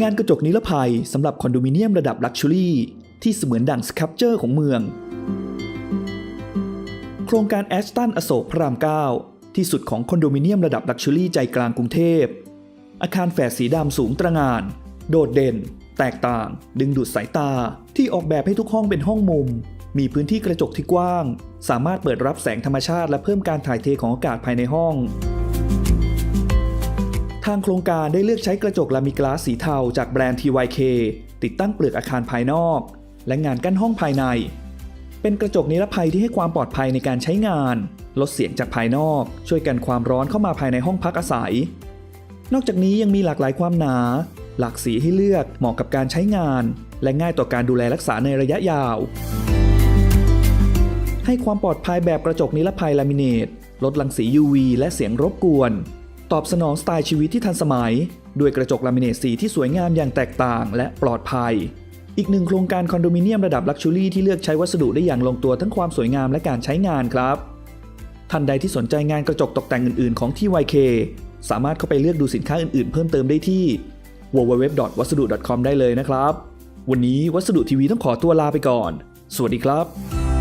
งานกระจกนิรภัยสำหรับคอนโดมิเนียมระดับลักชัวรี่ที่เสมือนดั่งสครับเจอร์ของเมือง โครงการแอสตันอโศกพระราม 9 ที่สุดของคอนโดมิเนียมระดับลักชัวรี่ใจกลางกรุงเทพ อาคารแฝดสีดำสูงตระงาน โดดเด่น แตกต่าง ดึงดูดสายตาที่ออกแบบให้ทุกห้องเป็นห้องมุม มีพื้นที่กระจกที่กว้าง สามารถเปิดรับแสงธรรมชาติและเพิ่มการถ่ายเทของอากาศภายในห้อง ทางโครงการได้เลือกใช้กระจกลามิกลาสสีเทาจากแบรนด์ TYK ติดตั้งเปลือกอาคารภายนอก และงานกั้นห้องภายใน เป็นกระจกนิรภัยที่ให้ความปลอดภัยในการใช้งาน ลดเสียงจากภายนอก ช่วยกันความร้อนเข้ามาภายในห้องพักอาศัย นอกจากนี้ยังมีหลากหลายความหนา หลากสีให้เลือกเหมาะกับการใช้งาน และง่ายต่อการดูแลรักษาในระยะยาว ให้ความปลอดภัยแบบกระจกนิรภัยลามิเนตลดรังสี UV และเสียงรบกวน ตอบสนองสไตล์ชีวิตที่ทันสมัย ด้วยกระจกลามิเนตสีที่สวยงามอย่างแตกต่างและปลอดภัย อีกหนึ่งโครงการคอนโดมิเนียมระดับลักชัวรี่ที่เลือกใช้วัสดุได้อย่างลงตัวทั้งความสวยงามและการใช้งานครับ ท่านใดที่สนใจงานกระจกตกแต่งอื่นๆ ของ TYK สามารถเข้าไปเลือกดูสินค้าอื่นๆ เพิ่มเติมได้ที่ www.wasudu.com ได้เลยนะครับ วันนี้วัสดุทีวีต้องขอตัวลาไปก่อน สวัสดีครับ